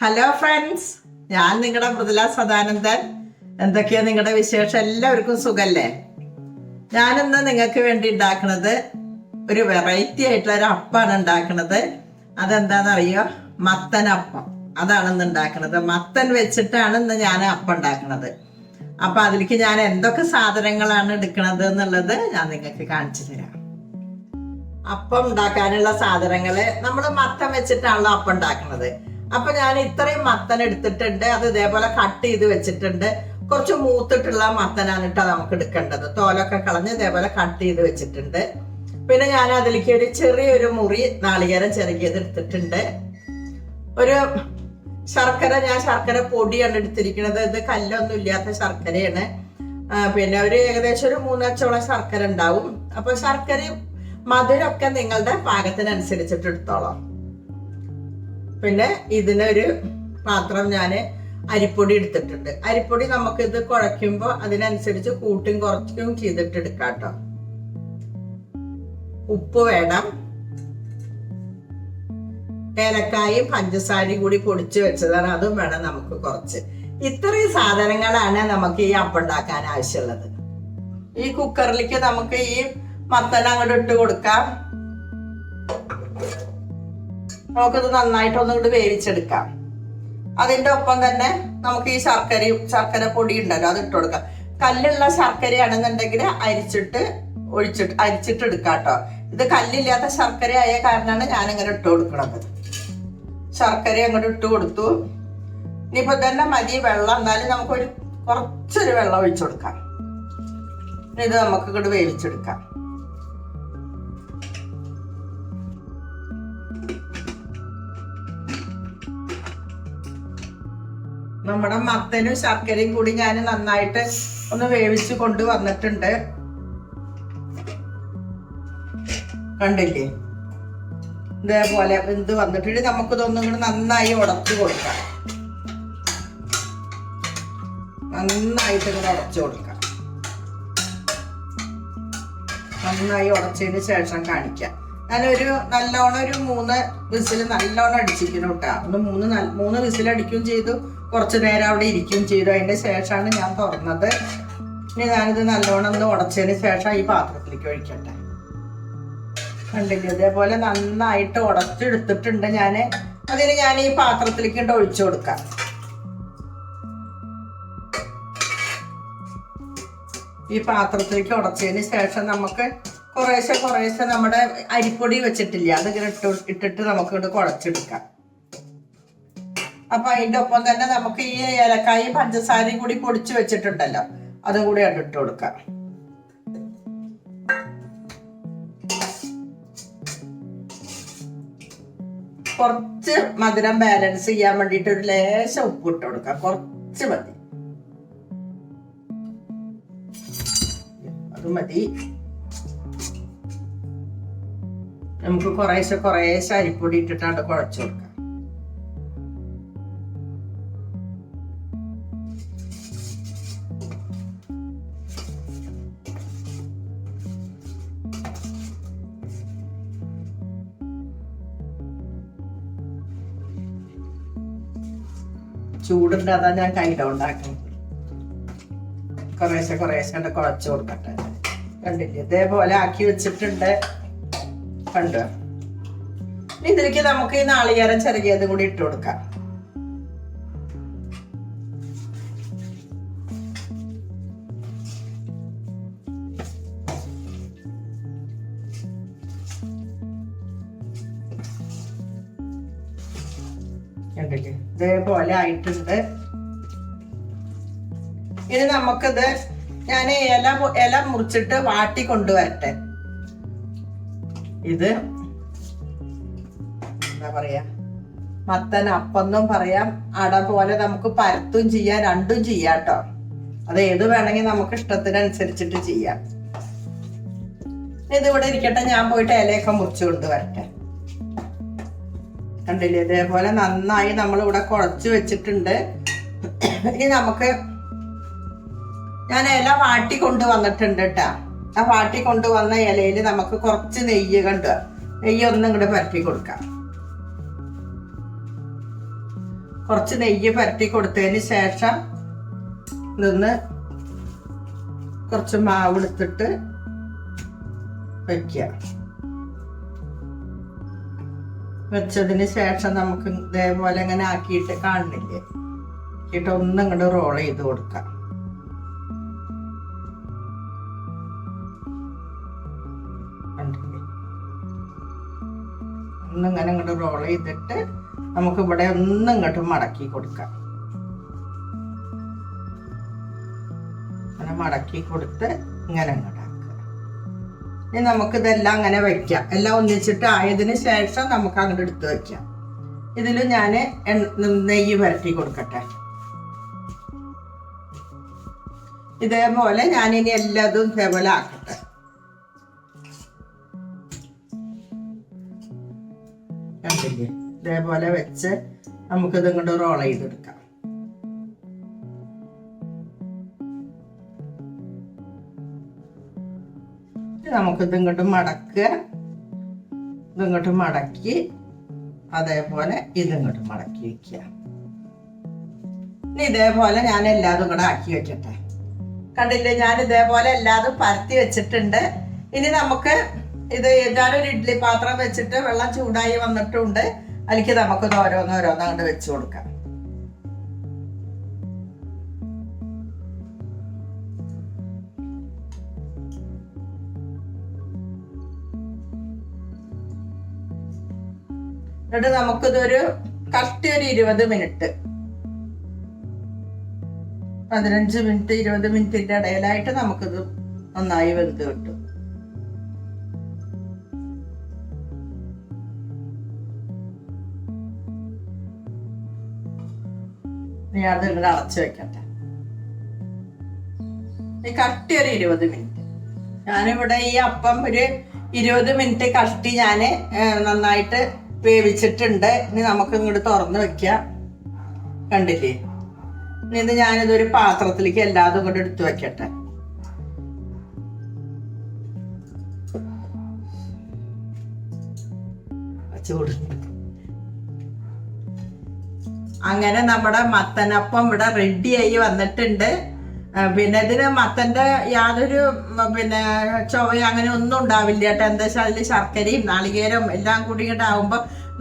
Hello friends ഞാൻ നിങ്ങളുടെ മൃദുല സദാനന്ദൻ. എന്തൊക്കെയാ നിങ്ങളുടെ വിശേഷം? എല്ലാവർക്കും സുഖല്ലേ? ഞാനിന്ന് നിങ്ങൾക്ക് വേണ്ടി ഉണ്ടാക്കുന്നത് ഒരു വെറൈറ്റി ആയിട്ടുള്ള ഒരു അപ്പാണ് ഉണ്ടാക്കുന്നത്. അതെന്താണെന്നറിയോ മത്തൻ അപ്പം. അതാണ് ഇന്ന് ഉണ്ടാക്കുന്നത്. മത്തൻ വെച്ചിട്ടാണ് ഇന്ന് ഞാൻ അപ്പം ഉണ്ടാക്കുന്നത്. അപ്പൊ അതിലേക്ക് ഞാൻ എന്തൊക്കെ സാധനങ്ങളാണ് എടുക്കുന്നത് എന്നുള്ളത് ഞാൻ നിങ്ങൾക്ക് കാണിച്ചു തരാം. അപ്പം ഉണ്ടാക്കാനുള്ള സാധനങ്ങൾ നമ്മൾ മത്തം വെച്ചിട്ടാണല്ലോ അപ്പം ഉണ്ടാക്കുന്നത്. അപ്പൊ ഞാൻ ഇത്രയും മത്തൻ എടുത്തിട്ടുണ്ട്. അത് ഇതേപോലെ കട്ട് ചെയ്ത് വെച്ചിട്ടുണ്ട്. കുറച്ച് മൂത്തിട്ടുള്ള മത്തനാണ് കേട്ടോ നമുക്ക് എടുക്കേണ്ടത്. തോലൊക്കെ കളഞ്ഞ് ഇതേപോലെ കട്ട് ചെയ്ത് വെച്ചിട്ടുണ്ട്. പിന്നെ ഞാൻ അതിലേക്ക് ഒരു ചെറിയൊരു മുറി നാളികേരം ചെറുകിയത് എടുത്തിട്ടുണ്ട്. ഒരു ശർക്കര ഞാൻ ശർക്കര പൊടിയാണ് എടുത്തിരിക്കുന്നത്. ഇത് കല്ലൊന്നും ഇല്ലാത്ത ശർക്കരയാണ്. പിന്നെ ഒരു ഏകദേശം ഒരു മൂന്നച്ചോളം ശർക്കര ഉണ്ടാവും. അപ്പൊ ശർക്കരയും മധുരമൊക്കെ നിങ്ങളുടെ പാകത്തിനനുസരിച്ചിട്ട് എടുത്തോളാം. പിന്നെ ഇതിനൊരു പാത്രം ഞാൻ അരിപ്പൊടി എടുത്തിട്ടുണ്ട്. അരിപ്പൊടി നമുക്ക് ഇത് കുഴയ്ക്കുമ്പോൾ അതിനനുസരിച്ച് കൂട്ടും കുറച്ചും ചെയ്തിട്ട് എടുക്കാം കേട്ടോ ഉപ്പ് വേണം. ഏലക്കായും പഞ്ചസാരയും കൂടി പൊടിച്ചു വെച്ചതാണ്. അതും വേണം നമുക്ക് കുറച്ച്. ഇത്രയും സാധനങ്ങളാണ് നമുക്ക് ഈ അപ്പം ഉണ്ടാക്കാൻ ആവശ്യമുള്ളത്. ഈ കുക്കറിലേക്ക് നമുക്ക് ഈ മത്തൻ അങ്ങോട്ട് ഇട്ട് കൊടുക്കാം. നമുക്കിത് നന്നായിട്ട് ഒന്നുകൂടി വേവിച്ചെടുക്കാം. അതിന്റെ ഒപ്പം തന്നെ നമുക്ക് ഈ ശർക്കരയും ശർക്കര പൊടി ഉണ്ടല്ലോ അത് ഇട്ട് കൊടുക്കാം കല്ലുള്ള ശർക്കരയാണെന്നുണ്ടെങ്കിൽ അരിച്ചിട്ട് ഒഴിച്ചിട്ട് അരിച്ചിട്ട് എടുക്കാം കേട്ടോ ഇത് കല്ലില്ലാത്ത ശർക്കര ആയ കാരണമാണ് ഞാൻ ഇങ്ങനെ ഇട്ട് കൊടുക്കണത്. ശർക്കര അങ്ങോട്ട് ഇട്ട് കൊടുത്തു. ഇനിയിപ്പോ തന്നെ മതി വെള്ളം. എന്നാലും നമുക്കൊരു കുറച്ചൊരു വെള്ളം ഒഴിച്ചു കൊടുക്കാം ഇത് നമുക്ക് ഇങ്ങോട്ട് വേവിച്ചെടുക്കാം. നമ്മുടെ മത്തനും ശർക്കരയും കൂടി ഞാൻ നന്നായിട്ട് ഒന്ന് വേവിച്ച് കൊണ്ടുവന്നിട്ടുണ്ട് കണ്ടില്ലേ? ഇതേപോലെ വെന്ത് വന്നിട്ട് നമുക്കിതൊന്നും കൂടി നന്നായി ഉടച്ചു കൊടുക്കാം. നന്നായിട്ട് ഇങ്ങനെ ഉടച്ചു കൊടുക്കാം. നന്നായി ഉടച്ചതിന് ശേഷം കാണിക്കാം. ഞാനൊരു നല്ലോണം ഒരു മൂന്ന് വിസിൽ നല്ലോണം അടിച്ചിരിക്കുന്നു കേട്ടോ. ഒന്ന് മൂന്ന് മൂന്ന് വിസിൽ അടിക്കുകയും ചെയ്തു. കുറച്ച് നേരം അവിടെ ഇരിക്കുകയും ചെയ്തു. അതിന്റെ ശേഷമാണ് ഞാൻ തുറന്നത്. ഇനി ഞാനിത് നല്ലോണം ഒന്ന് ഉടച്ചതിന് ശേഷം ഈ പാത്രത്തിലേക്ക് ഒഴിക്കട്ടെ. കണ്ടില്ലേ? ഇതേപോലെ നന്നായിട്ട് ഉടച്ചെടുത്തിട്ടുണ്ട് ഞാൻ അതിന് ഞാൻ ഈ പാത്രത്തിലേക്ക് ഇട്ട് ഒഴിച്ചു കൊടുക്കാം. ഈ പാത്രത്തിലേക്ക് ഉടച്ചതിന് ശേഷം നമുക്ക് കുറേശ്ശെ കുറേശ്ശെ നമ്മുടെ അരിപ്പൊടി വെച്ചിട്ടില്ല. അതിങ്ങനെ ഇട്ട് ഇട്ടിട്ട് നമുക്ക് ഇവിടെ കുഴച്ചെടുക്കാം. അപ്പൊ അതിന്റെ ഒപ്പം തന്നെ നമുക്ക് ഈ ഏലക്കായും പഞ്ചസാരയും കൂടി പൊടിച്ചു വെച്ചിട്ടുണ്ടല്ലോ. അതും കൂടി അങ്ങട് ഇട്ട് കൊടുക്കാം. കുറച്ച് മധുരം ബാലൻസ് ചെയ്യാൻ വേണ്ടിയിട്ട് ഒരു ലേശം ഉപ്പ് ഇട്ട് കൊടുക്കാം. കുറച്ച് മതി. അത് മതി. നമുക്ക് കുറേശ്ശെ കുറേശ്ശെ അരിപ്പൊടി ഇട്ടിട്ടാണ് കുഴച്ചു കൊടുക്കാം. ചൂടുണ്ട് അതാ ഞാൻ കൈഡ ഉണ്ടാക്കുന്നത് കുറേശ്ശെ കുറേശ്ശെ കുഴച്ചു കൊടുക്കട്ടെ. കണ്ടില്ലേ? ഇതേപോലെ ആക്കി വെച്ചിട്ടുണ്ട്. ഇനി ഇതിലേക്ക് നമുക്ക് ഈ നാളികേരം ചെറുകിയത് കൂടി ഇട്ട് കൊടുക്കാം. ഇതേപോലെ ആയിട്ടുണ്ട്. ഇനി നമുക്കിത് ഞാൻ ഇല ഇല മുറിച്ചിട്ട് വാട്ടി കൊണ്ടുവരട്ടെ. ഇത് എന്താ പറയാ? മത്തൻ അപ്പന്നും പറയാം. അട പോലെ നമുക്ക് പരത്തും ചെയ്യാം രണ്ടും ചെയ്യാം കേട്ടോ അത് ഏത് വേണമെങ്കിൽ നമുക്ക് ഇഷ്ടത്തിനനുസരിച്ചിട്ട് ചെയ്യാം. ഇത് ഇവിടെ ഇരിക്കട്ടെ ഞാൻ പോയിട്ട് ഇലയൊക്കെ മുറിച്ചു കൊണ്ട് വരട്ടെ കണ്ടില്ലേ? ഇതേപോലെ നന്നായി നമ്മൾ ഇവിടെ കുഴച്ച് വെച്ചിട്ടുണ്ട്. ഇനി നമുക്ക് ഞാൻ ഇല വാട്ടി കൊണ്ടുവന്നിട്ടുണ്ട് കേട്ടാ ആ വാട്ടി കൊണ്ടുവന്ന ഇലയിൽ നമുക്ക് കുറച്ച് നെയ്യ് കണ്ടു. നെയ്യ് ഒന്നും ഇങ്ങോട്ട് പരട്ടി കൊടുക്കാം. കുറച്ച് നെയ്യ് പരത്തി കൊടുത്തതിന് ശേഷം നിന്ന് കുറച്ച് മാവ് എടുത്തിട്ട് വയ്ക്കുക വെച്ചതിന് ശേഷം നമുക്ക് ഇതേപോലെ ഇങ്ങനെ ആക്കിയിട്ട് കാണുന്നില്ലേ ആക്കിയിട്ട് ഒന്നും ഇങ്ങോട്ട് റോൾ ചെയ്ത് കൊടുക്കാം. ഒന്നിങ്ങനെ ഇങ്ങോട്ട് റോൾ ചെയ്തിട്ട് നമുക്ക് ഇവിടെ ഒന്ന് ഇങ്ങോട്ട് മടക്കി കൊടുക്കാം. അങ്ങനെ മടക്കി കൊടുത്ത് ഇങ്ങനെ ഇങ്ങോട്ട് ഇനി നമുക്ക് ഇതെല്ലാം അങ്ങനെ വെക്കാം. എല്ലാം ഒന്നിച്ചിട്ട് ആയതിനു ശേഷം നമുക്ക് അങ്ങോട്ട് എടുത്ത് വെക്കാം. ഇതിൽ ഞാൻ നെയ്യ് പുരട്ടി കൊടുക്കട്ടെ. ഇതേപോലെ ഞാനിനി എല്ലാതും ഇതേപോലെ ആക്കട്ടെ ഇതേപോലെ വെച്ച് നമുക്കിത് ഇങ്ങോട്ട് റോൾ ചെയ്തെടുക്കാം. നമുക്കിത് ഇങ്ങോട്ട് മടക്കുക ഇതിങ്ങോട്ട് മടക്കി അതേപോലെ ഇതിങ്ങോട്ട് മടക്കി വെക്കുക. ഇനി ഇതേപോലെ ഞാൻ എല്ലാതും കൂടെ ആക്കി വെക്കട്ടെ. കണ്ടില്ലേ ഞാൻ ഇതേപോലെ എല്ലാതും പരത്തി വെച്ചിട്ടുണ്ട്. ഇനി നമുക്ക് ഇത് ഞാനൊരു ഇഡ്ഡലി പാത്രം വെച്ചിട്ട് വെള്ളം ചൂടായി വന്നിട്ടുണ്ട്. അതിലേക്ക് നമുക്കിത് ഓരോന്ന് ഓരോന്ന് അങ്ങോട്ട് വെച്ച് കൊടുക്കാം. എന്നിട്ട് നമുക്കിതൊരു കറക്റ്റ് ഒരു ഇരുപത് മിനിറ്റ്. പതിനഞ്ച് മിനിറ്റ് ഇരുപത് മിനിറ്റിന്റെ ഇടയിലായിട്ട് നമുക്കിത് നന്നായി വെന്ത് കിട്ടും. അത് ഇവിടെ അടച്ചു വെക്കട്ടെ. കട്ടി ഒരു ഇരുപത് മിനിറ്റ്. ഞാനിവിടെ ഈ അപ്പം ഒരു ഇരുപത് മിനിറ്റ് കട്ടി ഞാൻ നന്നായിട്ട് വേവിച്ചിട്ടുണ്ട്. ഇനി നമുക്ക് ഇങ്ങോട്ട് തുറന്ന് വെക്കാം കണ്ടില്ലേ? ഇനി ഇത് ഞാനിതൊരു പാത്രത്തിലേക്ക് എല്ലാതും കൂടെ എടുത്തു വെക്കട്ടെ. ചൂട് അങ്ങനെ നമ്മുടെ മത്തനപ്പം ഇവിടെ റെഡിയായി വന്നിട്ടുണ്ട്. പിന്നെ ഇതിന് മത്തന്റെ യാതൊരു പിന്നെ ചൊവ്വ അങ്ങനെ ഒന്നും ഉണ്ടാവില്ല കേട്ടോ. എന്താ വെച്ചാൽ അതിൽ ശർക്കരയും നാളികേരവും എല്ലാം കൂടി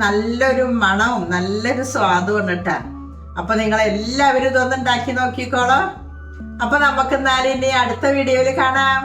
നല്ലൊരു മണവും നല്ലൊരു സ്വാദും കേട്ടോ. അപ്പൊ നിങ്ങൾ എല്ലാവരും ഇതൊന്നും ഉണ്ടാക്കി നോക്കിക്കോളോ. അപ്പൊ നമുക്ക് എന്നാലും ഇനി അടുത്ത വീഡിയോയിൽ കാണാം.